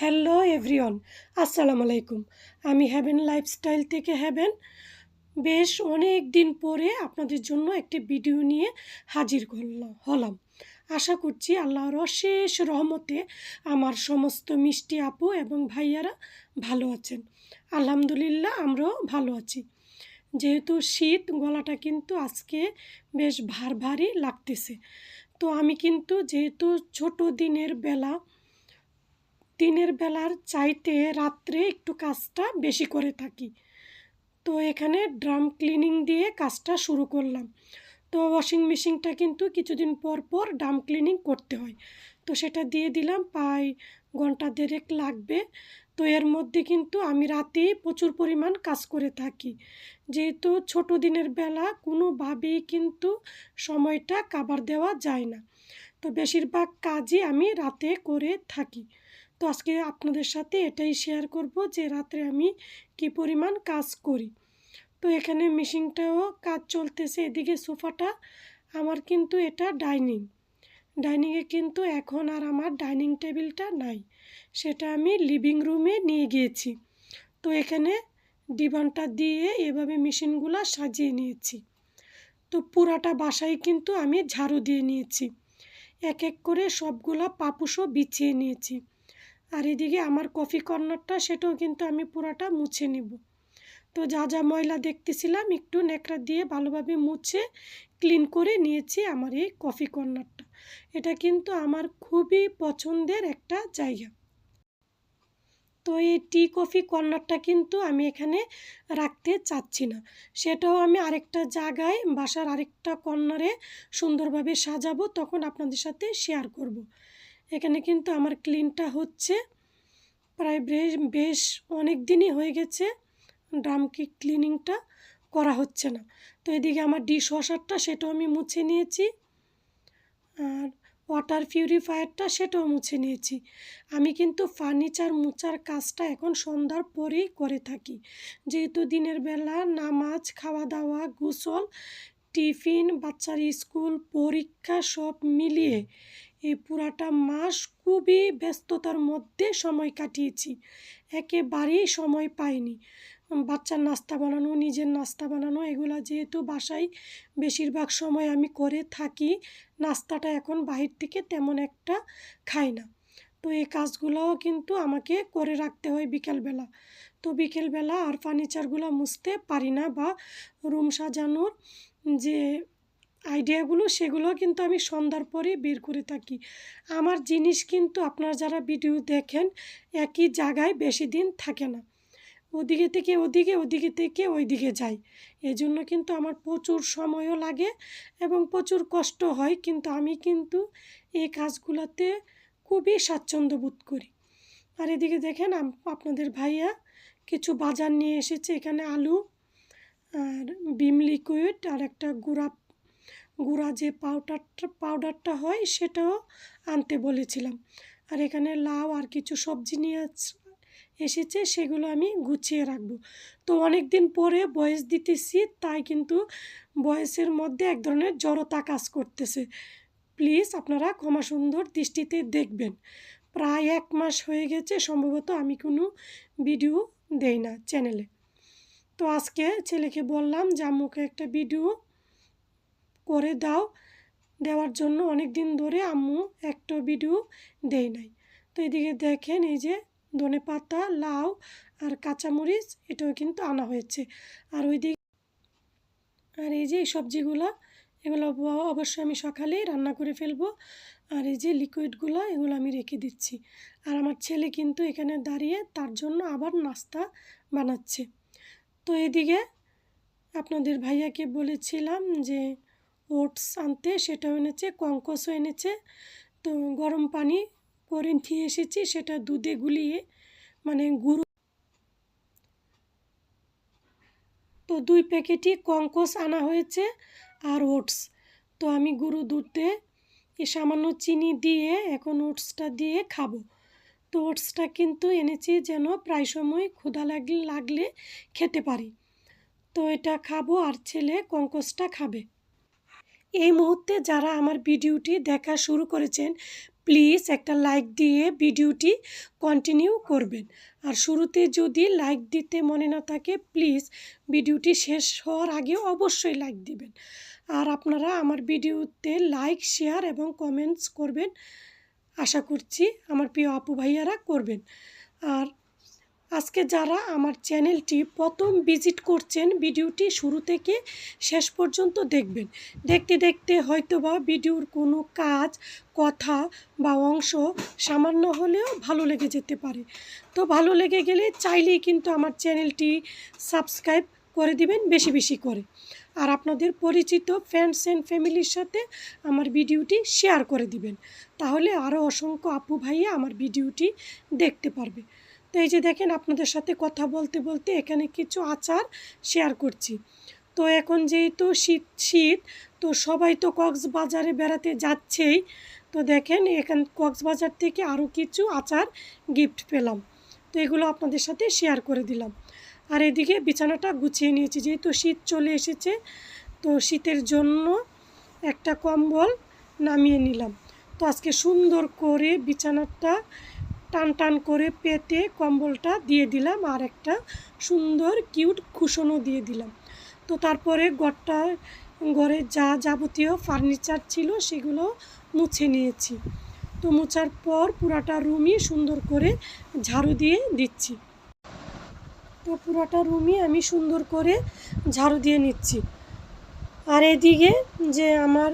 Hello everyone, আসসালামু আলাইকুম। আমি হ্যাভেন লাইফস্টাইল থেকে হ্যাভেন বেশ অনেক দিন পরে আপনাদের জন্য একটি ভিডিও নিয়ে হাজির করলাম হলাম। আশা করছি আল্লাহর অশেষ রহমতে আমার সমস্ত মিষ্টি আপু এবং ভাইয়ারা ভালো আছেন। আলহামদুলিল্লাহ, আমরাও ভালো আছি। যেহেতু শীত, গলাটা কিন্তু আজকে বেশ ভার ভারী লাগতেছে। তো আমি কিন্তু যেহেতু ছোট দিনের বেলা দিনের বেলার চাইতে রাত্রে একটু কাজটা বেশি করে থাকি। তো এখানে ড্রাম ক্লিনিং দিয়ে কাজটা শুরু করলাম। তো ওয়াশিং মেশিনটা কিন্তু কিছুদিন পর পর ড্রাম ক্লিনিং করতে হয়। তো সেটা দিয়ে দিলাম, প্রায় ঘণ্টা দেড়েক লাগবে। তো এর মধ্যে কিন্তু আমি রাতে প্রচুর পরিমাণ কাজ করে থাকি। যেহেতু ছোট দিনের বেলা কোনোভাবেই কিন্তু সময়টা কাবার দেওয়া যায় না। তো বেশিরভাগ কাজই আমি রাতে করে থাকি। তো আজকে আপনাদের সাথে এটাই শেয়ার করব যে রাত্রে আমি কি পরিমাণ কাজ করি। তো এখানে মেশিনটাও কাজ চলতেছে, এদিকে সোফাটা, আমার কিন্তু এটা ডাইনিং ডাইনিংয়ে কিন্তু এখন আর আমার ডাইনিং টেবিলটা নাই। সেটা আমি লিভিং রুমে নিয়ে গিয়েছি। তো এখানে ডিবানটা দিয়ে এভাবে মেশিনগুলো সাজিয়ে নিয়েছি। তো পুরাটা বাসায় কিন্তু আমি ঝাড়ু দিয়ে নিয়েছি। এক এক করে সবগুলা পাপুসও বিছিয়ে নিয়েছি। আর এদিকে আমার কফি কর্নারটা, সেটাও কিন্তু আমি পুরাটা মুছে নিব। তো যা যা ময়লা দেখতেছিলাম, একটু ন্যাকড়া দিয়ে ভালোভাবে মুছে, ক্লিন করে নিয়েছি আমার এই কফি কর্নারটা। এটা কিন্তু আমার খুবই পছন্দের একটা জায়গা। তো এই টি কফি কর্নারটা কিন্তু আমি এখানে রাখতে চাচ্ছি না। সেটাও আমি আরেকটা জায়গায়, বাসার আরেকটা কর্নারে সুন্দরভাবে সাজাবো, তখন আপনাদের সাথে শেয়ার করব। এখানে কিন্তু আমার ক্লিনটা হচ্ছে প্রায় বেশ বেশ অনেক দিনই হয়ে গেছে ড্রাম কি ক্লিনিংটা করা হচ্ছে না। তো এদিকে আমার ডিশ ওয়াশারটা সেটাও আমি মুছে নিয়েছি আর ওয়াটার পিউরিফায়ারটা সেটাও মুছে নিয়েছি। আমি কিন্তু ফার্নিচার মুছার কাজটা এখন সন্ধ্যার পরেই করে থাকি। যেহেতু দিনের বেলা নামাজ খাওয়া দাওয়া গোসল, টিফিন, বাচ্চার স্কুল, পরীক্ষা সব মিলিয়ে এই পুরাটা মাস খুবই ব্যস্ততার মধ্যে সময় কাটিয়েছি। একেবারেই সময় পাইনি। বাচ্চার নাস্তা বানানো, নিজের নাস্তা বানানো, এগুলো যেহেতু বাসায় বেশিরভাগ সময় আমি করে থাকি, নাস্তাটা এখন বাহির থেকে তেমন একটা খাই না। তো এই কাজগুলোও কিন্তু আমাকে করে রাখতে হয় বিকেলবেলা। তো বিকেলবেলা আর ফার্নিচারগুলো মুছতে পারি না বা রুম সাজানোর যে আইডিয়াগুলো সেগুলো কিন্তু আমি সন্ধ্যার পরে বের করে থাকি। আমার জিনিস কিন্তু আপনারা যারা ভিডিও দেখেন, একই জায়গায় বেশি দিন থাকে না। ওদিকে থেকে ওদিকে ওদিকে থেকে ওইদিকে যাই। এজন্য কিন্তু আমার প্রচুর সময়ও লাগে এবং প্রচুর কষ্ট হয়, কিন্তু আমি কিন্তু এই কাজগুলোতে খুবই স্বাচ্ছন্দ্য বোধ করি। আর এদিকে দেখেন আপনাদের ভাইয়া কিছু বাজার নিয়ে এসেছে, এখানে আলু আর বিম লিকুইড আর একটা গুঁড়া গুঁড়া যে পাউডারটা পাউডারটা হয় সেটাও আনতে বলেছিলাম। আর এখানে লাউ আর কিছু সবজি নিয়ে এসেছে, সেগুলো আমি গুছিয়ে রাখব। তো অনেক দিন পরে বয়স দিতেছি, তাই কিন্তু বয়সের মধ্যে এক ধরনের জড়তা কাজ করতেছে। প্লিজ আপনারা ক্ষমা সুন্দর দৃষ্টিতে দেখবেন। প্রায় এক মাস হয়ে গেছে, সম্ভবত আমি কোনো ভিডিও দেই না চ্যানেলে। তো আজকে ছেলেকে বললাম যে আম্মুকে একটা ভিডিও করে দাও। দেওয়ার জন্য অনেক দিন ধরে আম্মু একটা ভিডিও দেয় নাই। তো এদিকে দেখেন এই যে ধনে পাতা, লাউ আর কাঁচামরিচ, এটাও কিন্তু আনা হয়েছে। আর ওই দিকে আর এই যে সবজিগুলো, এগুলো অবশ্যই আমি সকালেই রান্না করে ফেলব। আর এই যে লিকুইডগুলো, এগুলো আমি রেখে দিচ্ছি। আর আমার ছেলে কিন্তু এখানে দাঁড়িয়ে তার জন্য আবার নাস্তা বানাচ্ছে। তো এদিকে আপনাদের ভাইয়াকে বলেছিলাম যে ওটস আনতে সেটাও এনেছে, কঙ্কসও এনেছে। তো গরম পানি করে নিয়ে এসেছি, সেটা দুধে গুলিয়ে মানে গুঁড়ো। তো দুই প্যাকেটই কঙ্কস আনা হয়েছে আর ওটস। তো আমি গুঁড়ো দুধে এ সামান্য চিনি দিয়ে এখন ওটসটা দিয়ে খাব। তো ওটসটা কিন্তু এনেছি যেন প্রায় সময় ক্ষুধা লাগলে লাগলে খেতে পারি। তো এটা খাব, আর ছেলে কঙ্কসটা খাবে। এই মুহূর্তে যারা আমার ভিডিওটি দেখা শুরু করেছেন, প্লিজ একটা লাইক দিয়ে ভিডিওটি কন্টিনিউ করবেন। আর শুরুতে যদি লাইক দিতে মনে না থাকে, প্লিজ ভিডিওটি শেষ হওয়ার আগে অবশ্যই লাইক দিবেন। আর আপনারা আমার ভিডিওতে লাইক, শেয়ার এবং কমেন্টস করবেন। আশা করছি আমার প্রিয় আপু ভাইয়ারা করবেন। আর আজকে যারা আমার চ্যানেলটি প্রথম ভিজিট করছেন, ভিডিওটি শুরু থেকে শেষ পর্যন্ত দেখবেন। দেখতে দেখতে হয়তো বা ভিডিওর কোনো কাজ, কথা বা অংশ সামান্য হলেও ভালো লেগে যেতে পারে। তো ভালো লেগে গেলে চাইলেই কিন্তু আমার চ্যানেলটি সাবস্ক্রাইব করে দিবেন বেশি বেশি করে। আর আপনাদের পরিচিত ফ্রেন্ডস অ্যান্ড ফ্যামিলির সাথে আমার ভিডিওটি শেয়ার করে দিবেন। তাহলে আরও অসংখ্য আপু ভাইয়া আমার ভিডিওটি দেখতে পারবে। এই যে দেখেন আপনাদের সাথে কথা বলতে বলতে এখানে কিছু আচার শেয়ার করছি। তো এখন যেহেতু শীত শীত, তো সবাই তো কক্সবাজারে বেড়াতে যাচ্ছেই। তো দেখেন এখান, কক্সবাজার থেকে আরও কিছু আচার গিফট পেলাম। তো এগুলো আপনাদের সাথে শেয়ার করে দিলাম। আর এদিকে বিছানাটা গুছিয়ে নিয়েছি, যেহেতু শীত চলে এসেছে, তো শীতের জন্য একটা কম্বল নামিয়ে নিলাম। তো আজকে সুন্দর করে বিছানাটা টান টান করে পেতে কম্বলটা দিয়ে দিলাম আর একটা সুন্দর কিউট কুশনও দিয়ে দিলাম। তো তারপরে ঘরটা, ঘরে যা যাবতীয় ফার্নিচার ছিল সেগুলো মুছে নিয়েছি। তো মুছার পর পুরাটা রুমই সুন্দর করে ঝাড়ু দিয়ে দিচ্ছি। তো পুরাটা রুমই আমি সুন্দর করে ঝাড়ু দিয়ে নিচ্ছি। আর এদিকে যে আমার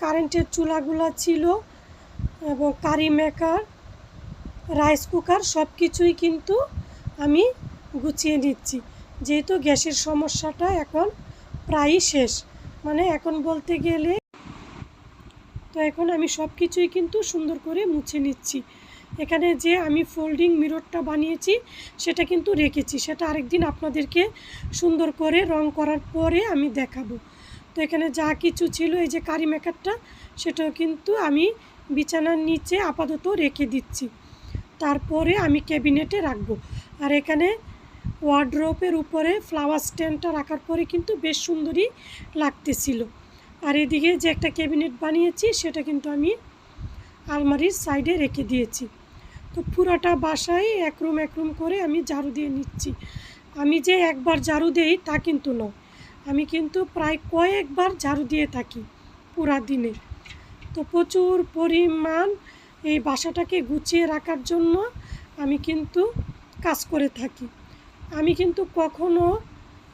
কারেন্টের চুলাগুলো ছিল এবং কারি মেকার রাইস কুকার সব কিছুই কিন্তু আমি গুছিয়ে নিচ্ছি। যেহেতু গ্যাসের সমস্যাটা এখন প্রায়ই শেষ। মানে এখন বলতে গেলে তো এখন আমি সব কিছুই কিন্তু সুন্দর করে মুছে নিচ্ছি। এখানে যে আমি ফোল্ডিং মিররটা বানিয়েছি, সেটা কিন্তু রেখেছি। সেটা আরেকদিন আপনাদেরকে সুন্দর করে রং করার পরে আমি দেখাবো। তো এখানে যা কিছু ছিল, এই যে কারি মেকারটা সেটাও কিন্তু আমি বিছানার নিচে আপাতত রেখে দিচ্ছি। তারপরে আমি ক্যাবিনেটে রাখব। আর এখানে ওয়ার্ড্রোপের উপরে ফ্লাওয়ার স্ট্যান্ডটা রাখার পরে কিন্তু বেশ সুন্দরই লাগতেছিল। আর এদিকে যে একটা ক্যাবিনেট বানিয়েছি, সেটা কিন্তু আমি আলমারির সাইডে রেখে দিয়েছি। তো পুরাটা বাসায় এক রুম এক রুম করে আমি ঝাড়ু দিয়ে নিচ্ছি। আমি যে একবার ঝাড়ু দেই তা কিন্তু নয়। আমি কিন্তু প্রায় কয়েকবার ঝাড়ু দিয়ে থাকি পুরা দিনে। তো প্রচুর পরিমাণ এই বাসাটাকে গুছিয়ে রাখার জন্য আমি কিন্তু কাজ করে থাকি। আমি কিন্তু কখনো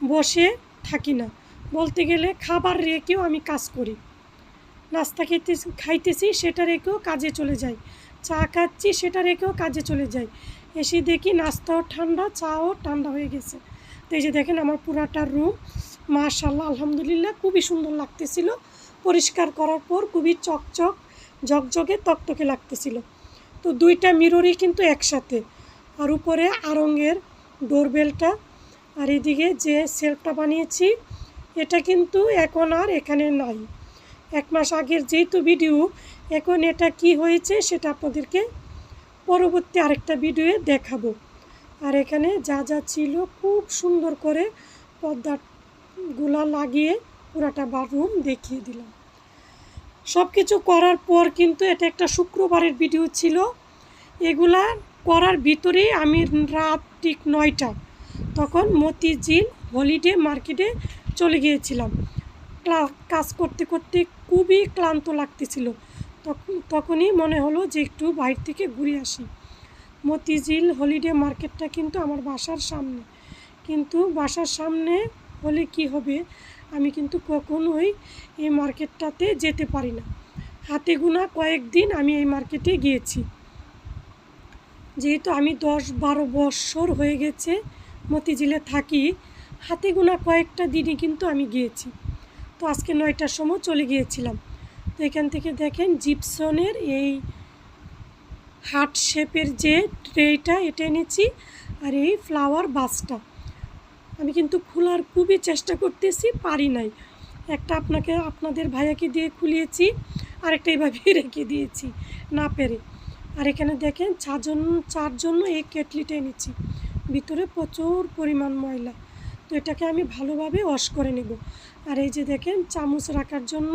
বসে থাকি না। বলতে গেলে খাবার রেখেও আমি কাজ করি। নাস্তা খেতে খাইতেছি, সেটা রেখেও কাজে চলে যাই। চা খাচ্ছি, সেটা রেখেও কাজে চলে যাই। এসে দেখি নাস্তাও ঠান্ডা, চাও ঠান্ডা হয়ে গেছে। তো এই যে দেখেন আমার পুরাটা রুম মাশাল্লাহ আলহামদুলিল্লাহ, খুবই সুন্দর লাগতেছিল। পরিষ্কার করার পর খুবই চকচক, ঝকঝকে, তকতকে লাগতেছিল। তো দুইটা মিররই কিন্তু একসাথে। আর উপরে আরঙের ডোরবেলটা আর এদিকে যে সেলফটা বানিয়েছি, এটা কিন্তু এখন আর এখানে নাই। এক মাস আগের যেহেতু ভিডিও এখন এটা কি হয়েছে সেটা আপনাদেরকে পরবর্তী আরেকটা ভিডিওয়ে দেখাবো। আর এখানে যা যা ছিল খুব সুন্দর করে পর্দাগুলা লাগিয়ে পুরাটা বাথরুম দেখিয়ে দিলাম। সব কিছু করার পর কিন্তু এটা একটা শুক্রবারের ভিডিও ছিল। এগুলা করার ভিতরেই আমি রাত ঠিক নয়টা তখন মতিঝিল হলিডে মার্কেটে চলে গিয়েছিলাম। কাজ করতে করতে খুবই ক্লান্ত লাগতেছিল। তখন তখনই মনে হলো যে একটু বাইরে থেকে ঘুরে আসি। মতিঝিল হলিডে মার্কেটটা কিন্তু আমার বাসার সামনে। কিন্তু বাসার সামনে হলে কি হবে? আমি কিন্তু কখনোই এই মার্কেটটাতে যেতে পারি না। হাতে গোনা কয়েকদিন আমি এই মার্কেটে গিয়েছি। যেহেতু আমি দশ বারো বছর হয়ে গেছে মতিঝিলে থাকি, হাতে গোনা কয়েকটা দিনই কিন্তু আমি গিয়েছি। তো আজকে নয়টার সময় চলে গিয়েছিলাম। তো এখান থেকে দেখেন জিপসনের এই হার্ট শেপের যে ট্রেটা, এটা এনেছি আর এই ফ্লাওয়ার বাসটা। আমি কিন্তু খোলার খুবই চেষ্টা করতেছি, পারি নাই। একটা আপনাকে, আপনাদের ভাইয়াকে দিয়ে খুলিয়েছি, আরেকটা এইভাবেই রেখে দিয়েছি, না পেরে। আর এখানে দেখেন, চারজন চার জন্য এই কেটলিটা এনেছি ভিতরে প্রচুর পরিমাণ ময়লা। তো এটাকে আমি ভালোভাবে ওয়াশ করে নেব। আর এই যে দেখেন, চামচ রাখার জন্য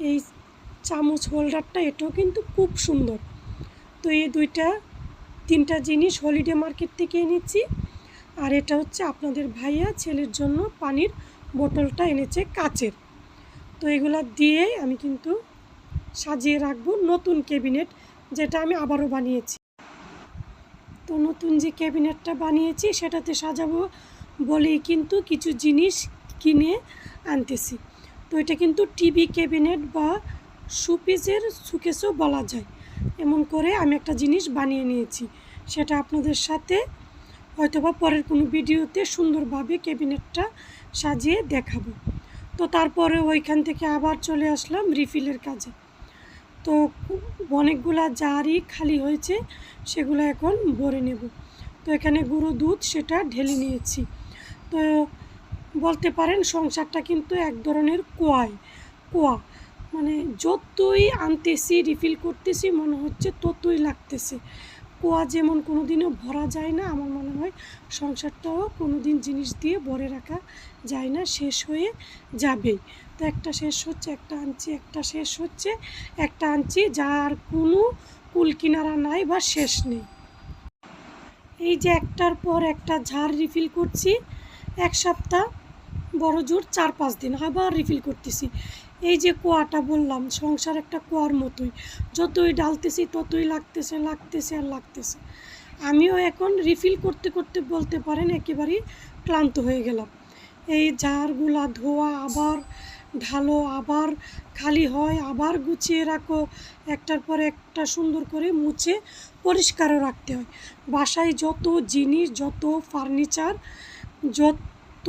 এই চামচ হোল্ডারটা এটাও কিন্তু খুব সুন্দর। তো এই দুইটা, তিনটা জিনিস হলিডে মার্কেট থেকে এনেছি আর এটা হচ্ছে আপনাদের ভাইয়া ছেলের জন্য পানির বোতলটা এনেছে কাচের। তো এগুলা দিয়ে আমি কিন্তু সাজিয়ে রাখব নতুন ক্যাবিনেট, যেটা আমি আবারও বানিয়েছি। তো নতুন যে ক্যাবিনেটটা বানিয়েছি, সেটাতে সাজাবো বলেই কিন্তু কিছু জিনিস কিনে আনতেছি। তো এটা কিন্তু টিভি ক্যাবিনেট বা সুপিসের সুকেসও বলা যায়। এমন করে আমি একটা জিনিস বানিয়ে নিয়েছি, সেটা আপনাদের সাথে হয়তোবা পরের কোনো ভিডিওতে সুন্দরভাবে ক্যাবিনেটটা সাজিয়ে দেখাবো। তো তারপরে ওইখান থেকে আবার চলে আসলাম রিফিলের কাজে। তো অনেকগুলা জারই খালি হয়েছে, সেগুলো এখন ভরে নেব। তো এখানে গুঁড়ো দুধ সেটা ঢেলে নিয়েছি। তো বলতে পারেন সংসারটা কিন্তু এক ধরনের কোয়াই কোয়া। মানে যতই আনতেছি, রিফিল করতেছি, মনে হচ্ছে ততই লাগতেছে। কোয়া যেমন কোনো দিনও ভরা যায় না, আমার মনে হয় সংসারটাও কোনো দিন জিনিস দিয়ে ভরে রাখা যায় না, শেষ হয়ে যাবেই। তো একটা শেষ হচ্ছে, একটা আনছি, একটা শেষ হচ্ছে, একটা আনছি, যার কোনো কুল কিনারা নাই বা শেষ নেই। এই যে একটার পর একটা ঝাড় রিফিল করছি, এক সপ্তাহ বড় জোর চার পাঁচ দিন আবার রিফিল করতেছি। এই যে কুয়াটা বললাম, সংসার একটা কুয়ার মতোই। যতই ডালতেছি ততই লাগতেছে লাগতেছে আর লাগতেছে। আমিও এখন রিফিল করতে করতে বলতে পারেন, একেবারেই ক্লান্ত হয়ে গেলাম। এই জারগুলা ধোয়া আবার ঢালো, আবার খালি হয়, আবার গুছিয়ে রাখো, একটার পর একটা সুন্দর করে মুছে পরিষ্কারও রাখতে হয়। বাসায় যত জিনিস, যত ফার্নিচার, যত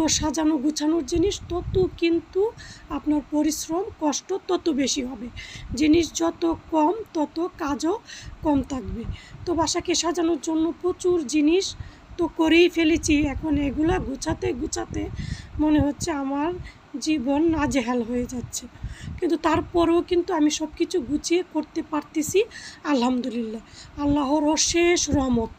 সাজানো গুছানোর জিনিস, তত কিন্তু আপনার পরিশ্রম, কষ্ট তত বেশি হবে। জিনিস যত কম, তত কাজও কম থাকবে। তো বাসাকে সাজানোর জন্য প্রচুর জিনিস তো করেই ফেলেছি। এখন এগুলা গুছাতে গুছাতে মনে হচ্ছে আমার জীবন নাজেহাল হয়ে যাচ্ছে। কিন্তু তারপরেও কিন্তু আমি সব কিছু গুছিয়ে করতে পারতেছি, আলহামদুলিল্লাহ। আল্লাহর অশেষ রহমত।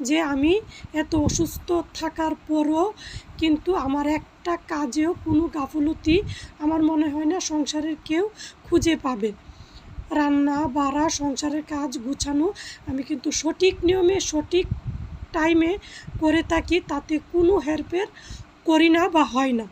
যে আমি এত অসুস্থ থাকার পরও কিন্তু আমার একটা কাজেও কোনো গাফলতি আমার মনে হয় না সংসারের কেউ খুঁজে পাবে। রান্না, বাড়া, সংসারের কাজ, গুছানো আমি কিন্তু সঠিক নিয়মে, সঠিক টাইমে করে থাকি, তাতে কোনো হেরফের করি না বা হয় না।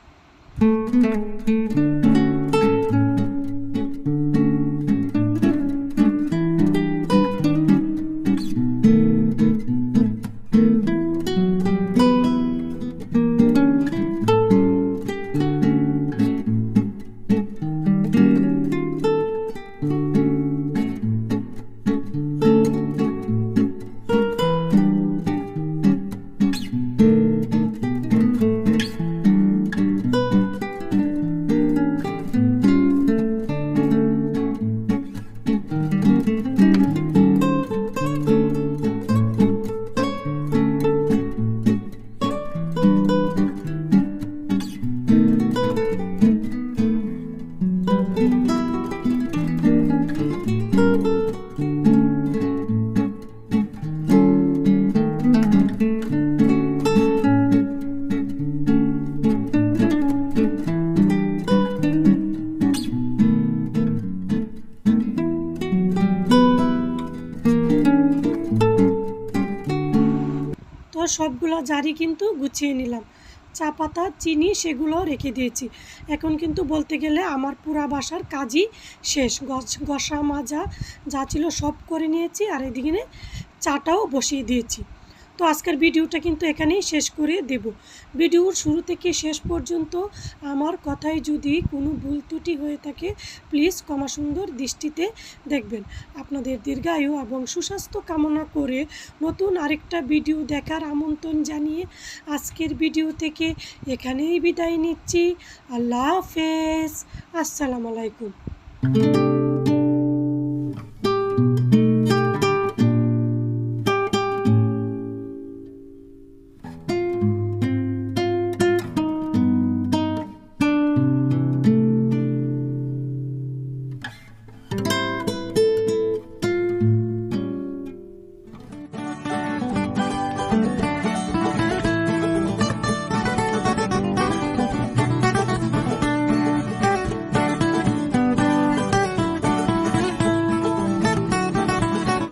জারি কিন্তু গুছিয়ে নিলাম। চা পাতা, চিনি সেগুলো রেখে দিয়েছি। এখন কিন্তু বলতে গেলে আমার পুরা বাসার কাজই শেষ। গসা মাজা যা ছিল সব করে নিয়েছি আর এদিকে চাটাও বসিয়ে দিয়েছি। তো আজকের ভিডিওটা কিন্তু এখানেই শেষ করে দেব। ভিডিওর শুরু থেকে শেষ পর্যন্ত আমার কথায় যদি কোনো ভুল ত্রুটি হয়ে থাকে প্লিজ ক্ষমা সুন্দর দৃষ্টিতে দেখবেন। আপনাদের দীর্ঘায়ু এবং সুস্বাস্থ্য কামনা করে নতুন আরেকটা ভিডিও দেখার আমন্ত্রণ জানিয়ে আজকের ভিডিও থেকে এখানেই বিদায় নিচ্ছি। আল্লাহ হাফেজ। আসসালামু আলাইকুম।